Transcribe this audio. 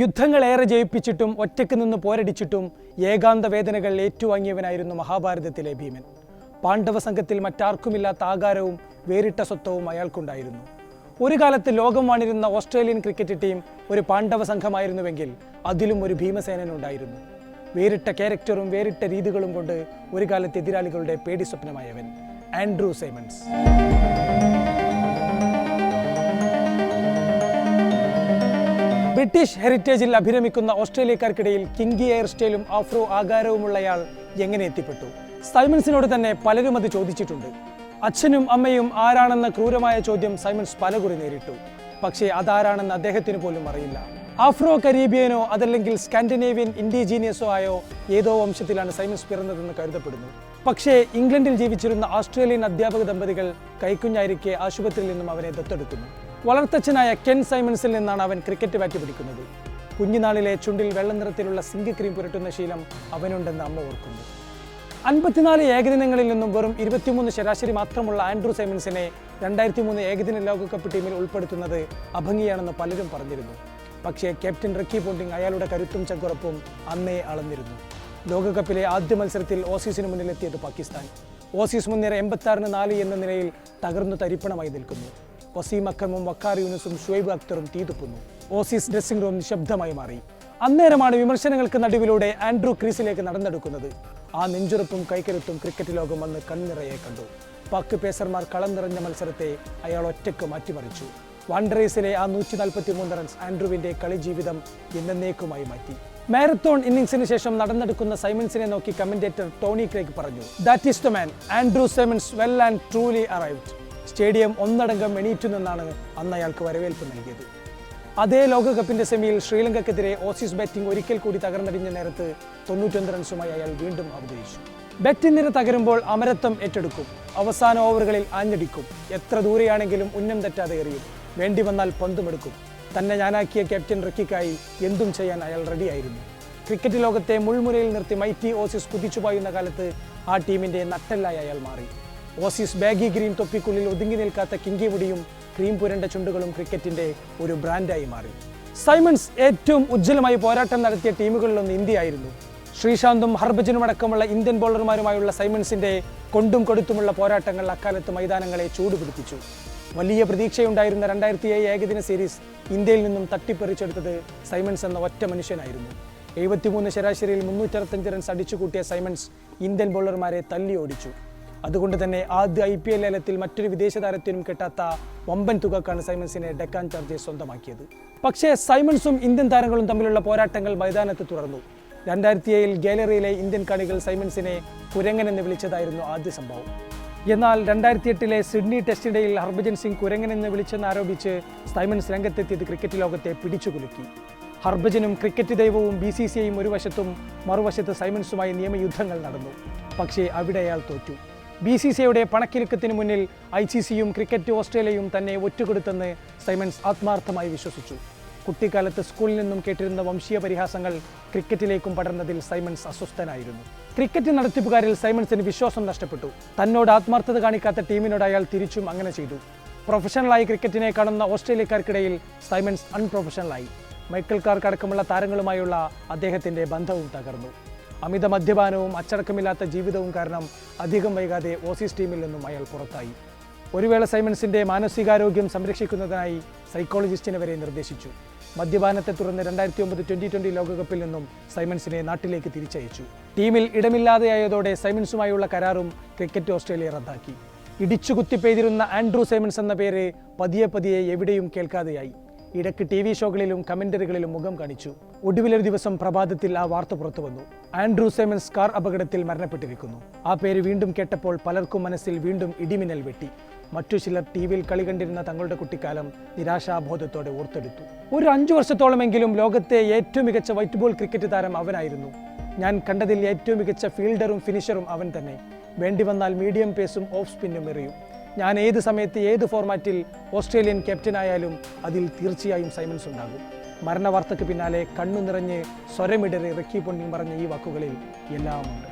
യുദ്ധങ്ങളേറെ ജയിപ്പിച്ചിട്ടും ഒറ്റയ്ക്ക് നിന്ന് പോരടിച്ചിട്ടും ഏകാന്ത വേദനകൾ ഏറ്റുവാങ്ങിയവനായിരുന്നു മഹാഭാരതത്തിലെ ഭീമൻ. പാണ്ഡവ സംഘത്തിൽ മറ്റാർക്കുമില്ലാത്ത ആകാരവും വേറിട്ട സ്വത്വവും അയാൾക്കുണ്ടായിരുന്നു. ഒരു കാലത്ത് ലോകം വാണിരുന്ന ഓസ്ട്രേലിയൻ ക്രിക്കറ്റ് ടീം ഒരു പാണ്ഡവ സംഘമായിരുന്നുവെങ്കിൽ അതിലും ഒരു ഭീമസേനൻ ഉണ്ടായിരുന്നു. വേറിട്ട ക്യാരക്ടറും വേറിട്ട രീതികളും കൊണ്ട് ഒരു കാലത്ത് എതിരാളികളുടെ പേടി സ്വപ്നമായവൻ ആൻഡ്രൂ സൈമൺസ്. ബ്രിട്ടീഷ് ഹെറിറ്റേജിൽ അഭിരമിക്കുന്ന ഓസ്ട്രേലിയക്കാർക്കിടയിൽ കിങ്കി എയർ സ്റ്റൈലും ആഫ്രോ ആകാരവുമുള്ളയാൾ എങ്ങനെ എത്തിപ്പെട്ടു? സൈമൺസിനോട് തന്നെ പലരും അത് ചോദിച്ചിട്ടുണ്ട്. അച്ഛനും അമ്മയും ആരാണെന്ന ക്രൂരമായ ചോദ്യം സൈമൺസ് പലകുറി നേരിട്ടു. പക്ഷേ അതാരാണെന്ന് അദ്ദേഹത്തിന് പോലും അറിയില്ല. ആഫ്രോ കരീബിയനോ അതല്ലെങ്കിൽ സ്കാൻഡിനേവിയൻ ഇൻഡിജീനിയസോ ആയോ ഏതോ വംശത്തിലാണ് സൈമസ് പിറന്നതെന്ന് കരുതപ്പെടുന്നു. പക്ഷേ ഇംഗ്ലണ്ടിൽ ജീവിച്ചിരുന്ന ഓസ്ട്രേലിയൻ അധ്യാപക ദമ്പതികൾ കൈക്കുഞ്ഞായിരിക്കെ ആശുപത്രിയിൽ നിന്നും അവനെ ദത്തെടുക്കുന്നു. വളർത്തച്ഛനായ കെൻ സൈമൺസിൽ നിന്നാണ് അവൻ ക്രിക്കറ്റ് ബാറ്റ് പിടിക്കുന്നത്. കുഞ്ഞുനാളിലെ ചുണ്ടിൽ വെള്ള നിറത്തിലുള്ള സിങ്ക് ക്രീം പുരട്ടുന്ന ശീലം അവനുണ്ടെന്ന് അമ്മ ഓർക്കുന്നു. അൻപത്തിനാല് ഏകദിനങ്ങളിൽ നിന്നും വെറും ഇരുപത്തിമൂന്ന് ശരാശരി മാത്രമുള്ള ആൻഡ്രൂ സൈമൺസിനെ രണ്ടായിരത്തി മൂന്ന് ഏകദിന ലോകകപ്പ് ടീമിൽ ഉൾപ്പെടുത്തുന്നത് അഭംഗിയാണെന്ന് പലരും പറഞ്ഞിരുന്നു. പക്ഷേ ക്യാപ്റ്റൻ റക്കി പോണ്ടിങ് അയാളുടെ കരുത്തും ചങ്കുറപ്പും അന്നേ അളന്നിരുന്നു. ലോകകപ്പിലെ ആദ്യ മത്സരത്തിൽ ഓസീസിന് മുന്നിലെത്തിയത് പാകിസ്ഥാൻ. ഓസീസ് മുന്നേറെ എൺപത്തി നാല് എന്ന നിലയിൽ തകർന്നു തരിപ്പണമായി നിൽക്കുന്നു. വസീം അക്രമും വക്കാർ യൂനുസും ഷുവൈബ് അക്തറും തീതുപ്പുന്നു ഓസീസ് ഡ്രസ്സിംഗ് റൂം നിശബ്ദമായി മാറി. അന്നേരമാണ് വിമർശനങ്ങൾക്ക് നടുവിലൂടെ ആൻഡ്രൂ ക്രീസിലേക്ക് നടന്നെടുക്കുന്നത്. ആ നെഞ്ചുറപ്പും കൈക്കരുത്തും ക്രിക്കറ്റ് ലോകം വന്ന് കണ്ണിറയെ കണ്ടു. പാക് പേസർമാർ കളം നിറഞ്ഞ മത്സരത്തെ അയാൾ ഒറ്റയ്ക്ക് മാറ്റിമറിച്ചു. വൺഡറേസിലെ ആ നൂറ്റി നാൽപ്പത്തി മൂന്ന് റൺസ് ആൻഡ്രൂവിന്റെ കളി ജീവിതം എന്നേക്കുമായി മാറ്റി. മാരത്തോൺ ഇന്നിംഗ്സിന് ശേഷം നടന്നെടുക്കുന്ന സൈമൺസിനെ നോക്കി കമന്റേറ്റർ ടോണി ക്രേക്ക് പറഞ്ഞു that is the man Andrew Symonds well and truly arrived stadium ഒന്നടങ്കം എണീറ്റു നിന്നാണ് അന്ന് അയാൾക്ക് വരവേൽപ്പ് നൽകിയത്. അതേ ലോകകപ്പിന്റെ സെമിയിൽ ശ്രീലങ്കക്കെതിരെ ഓസീസ് ബാറ്റിംഗ് ഒരിക്കൽ കൂടി തകർന്നടിഞ്ഞ നേരത്ത് തൊണ്ണൂറ്റൊന്ന് റൺസുമായി അയാൾ വീണ്ടും അവതരിച്ചു. ബാറ്റിംഗ് നിര തകരുമ്പോൾ അമരത്വം ഏറ്റെടുക്കും. അവസാന ഓവറുകളിൽ ആഞ്ഞടിക്കും. എത്ര ദൂരെയാണെങ്കിലും ഉന്നം തെറ്റാതെ എറിയും. വേണ്ടി വന്നാൽ പന്തുമെടുക്കും. തന്നെ ഞാനാക്കിയ ക്യാപ്റ്റൻ റക്കിക്കായി എന്തും ചെയ്യാൻ അയാൾ റെഡിയായിരുന്നു. ക്രിക്കറ്റ് ലോകത്തെ മുൾമുരയിൽ നിർത്തി മൈറ്റി ഓസീസ് കുതിച്ചുപായുന്ന കാലത്ത് ആ ടീമിന്റെ നട്ടെല്ലായി അയാൾ മാറി. ഓസീസ് ബാഗി ഗ്രീൻ തൊപ്പിക്കുള്ളിൽ ഒതുങ്ങി നിൽക്കാത്ത കിങ്കി മുടിയും ക്രീം പുരണ്ട ചുണ്ടുകളും ക്രിക്കറ്റിന്റെ ഒരു ബ്രാൻഡായി മാറി. സൈമൺസ് ഏറ്റവും ഉജ്ജ്വലമായി പോരാട്ടം നടത്തിയ ടീമുകളിലൊന്ന് ഇന്ത്യയായിരുന്നു. ശ്രീശാന്തും ഹർഭജനും അടക്കമുള്ള ഇന്ത്യൻ ബോളർമാരുമായുള്ള സൈമൺസിന്റെ കൊണ്ടും കൊടുത്തുമുള്ള പോരാട്ടങ്ങൾ അക്കാലത്ത് മൈതാനങ്ങളെ ചൂടുപിടിപ്പിച്ചു. വലിയ പ്രതീക്ഷയുണ്ടായിരുന്ന രണ്ടായിരത്തി ഏഴ് ഏകദിന സീരീസ് ഇന്ത്യയിൽ നിന്നും തട്ടിപ്പറിച്ചെടുത്തത് സൈമൺസ് എന്ന ഒറ്റ മനുഷ്യനായിരുന്നു. എഴുപത്തിമൂന്ന് ശരാശരിയിൽ മുന്നൂറ്ററുപത്തഞ്ച് റൺസ് അടിച്ചു കൂട്ടിയ സൈമൺസ് ഇന്ത്യൻ ബോളർമാരെ തല്ലി ഓടിച്ചു. അതുകൊണ്ട് തന്നെ ആദ്യ ഐ പി എൽ ലേലത്തിൽ മറ്റൊരു വിദേശ താരത്തിനും കിട്ടാത്ത വമ്പൻ തുകക്കാണ് സൈമൺസിനെ ഡെക്കാൻ ചാർജേഴ്സ് സ്വന്തമാക്കിയത്. പക്ഷേ സൈമൺസും ഇന്ത്യൻ താരങ്ങളും തമ്മിലുള്ള പോരാട്ടങ്ങൾ മൈതാനത്ത് തുടർന്നു. രണ്ടായിരത്തി ഏഴിൽ ഗാലറിയിലെ ഇന്ത്യൻ കാണികൾ സൈമൺസിനെ കുരങ്ങനെന്ന് വിളിച്ചതായിരുന്നു ആദ്യ സംഭവം. എന്നാൽ രണ്ടായിരത്തി എട്ടിലെ സിഡ്നി ടെസ്റ്റിനിടയിൽ ഹർഭജൻ സിംഗ് കുരങ്ങൻ എന്ന് വിളിച്ചെന്ന് ആരോപിച്ച് സൈമൻസ് രംഗത്തെത്തിയത് ക്രിക്കറ്റ് ലോകത്തെ പിടിച്ചുകുലുക്കി. ഹർഭജനും ക്രിക്കറ്റ് ദൈവവും ബി സി സി ഐയും ഒരു വശത്തും മറുവശത്ത് സൈമൻസുമായി നിയമയുദ്ധങ്ങൾ നടന്നു. പക്ഷേ അവിടെ അയാൾ തോറ്റു. ബി സി സി ഐയുടെ പണക്കിലുക്കത്തിന് മുന്നിൽ ഐ സി സിയും ക്രിക്കറ്റ് ഓസ്ട്രേലിയയും തന്നെ ഒറ്റുകൊടുത്തെന്ന് സൈമൻസ് ആത്മാർത്ഥമായി വിശ്വസിച്ചു. കുട്ടിക്കാലത്ത് സ്കൂളിൽ നിന്നും കേട്ടിരുന്ന വംശീയ പരിഹാസങ്ങൾ ക്രിക്കറ്റിലേക്കും പടർന്നതിൽ സൈമൺസ് അസ്വസ്ഥനായിരുന്നു. ക്രിക്കറ്റ് നടത്തിപ്പുകാരിൽ സൈമൺസിന് വിശ്വാസം നഷ്ടപ്പെട്ടു. തന്നോട് ആത്മാർത്ഥത കാണിക്കാത്ത ടീമിനോട് അയാൾ തിരിച്ചും അങ്ങനെ ചെയ്തു. പ്രൊഫഷണലായി ക്രിക്കറ്റിനെ കാണുന്ന ഓസ്ട്രേലിയക്കാർക്കിടയിൽ സൈമൺസ് അൺപ്രൊഫഷണലായി. മൈക്കിൾ കാർക്ക് അടക്കമുള്ള താരങ്ങളുമായുള്ള അദ്ദേഹത്തിന്റെ ബന്ധവും തകർന്നു. അമിത മദ്യപാനവും അച്ചടക്കമില്ലാത്ത ജീവിതവും കാരണം അധികം വൈകാതെ ഓസീസ് ടീമിൽ നിന്നും അയാൾ പുറത്തായി. ഒരുവേള സൈമൺസിന്റെ മാനസികാരോഗ്യം സംരക്ഷിക്കുന്നതിനായി സൈക്കോളജിസ്റ്റിനെ വരെ നിർദ്ദേശിച്ചു. മദ്യപാനത്തെ തുടർന്ന് രണ്ടായിരത്തി ഒമ്പത് ട്വന്റി ട്വന്റി ലോകകപ്പിൽ നിന്നും സൈമൺസിനെ നാട്ടിലേക്ക് തിരിച്ചയച്ചു. ടീമിൽ ഇടമില്ലാതെയായതോടെ സൈമൺസുമായുള്ള കരാറും ക്രിക്കറ്റ് ഓസ്ട്രേലിയ റദ്ദാക്കി. ഇടിച്ചു കുത്തിപ്പെയ്തിരുന്ന ആൻഡ്രൂ സൈമൺസ് എന്ന പേര് പതിയെ പതിയെ എവിടെയും കേൾക്കാതെയായി. ഇടയ്ക്ക് ടി വി ഷോകളിലും കമന്ററികളിലും മുഖം കാണിച്ചു. ഒടുവിലൊരു ദിവസം പ്രഭാതത്തിൽ ആ വാർത്ത പുറത്തു വന്നു ആൻഡ്രൂ സൈമൻസ് കാർ അപകടത്തിൽ മരണപ്പെട്ടിരിക്കുന്നു. ആ പേര് വീണ്ടും കേട്ടപ്പോൾ പലർക്കും മനസ്സിൽ വീണ്ടും ഇടിമിന്നൽ വെട്ടി. മറ്റു ചിലർ ടി വിയിൽ കളി കണ്ടിരുന്ന തങ്ങളുടെ കുട്ടിക്കാലം നിരാശാബോധത്തോടെ ഓർത്തെടുത്തു. ഒരു അഞ്ചു വർഷത്തോളമെങ്കിലും ലോകത്തെ ഏറ്റവും മികച്ച വൈറ്റ് ബോൾ ക്രിക്കറ്റ് താരം അവനായിരുന്നു. ഞാൻ കണ്ടതിൽ ഏറ്റവും മികച്ച ഫീൽഡറും ഫിനിഷറും അവൻ തന്നെ. വേണ്ടി വന്നാൽ മീഡിയം പേസും ഓഫ് സ്പിന്നും എറിയും. ഞാൻ ഏത് സമയത്ത് ഏത് ഫോർമാറ്റിൽ ഓസ്ട്രേലിയൻ ക്യാപ്റ്റനായാലും അതിൽ തീർച്ചയായും സൈമൺസ് ഉണ്ടാകും. മരണവാർത്തയ്ക്ക് പിന്നാലെ കണ്ണു നിറഞ്ഞ് സ്വരമിടറി റക്കി പൊണ്ണി പറഞ്ഞ ഈ വാക്കുകളിൽ എല്ലാം ഉണ്ട്.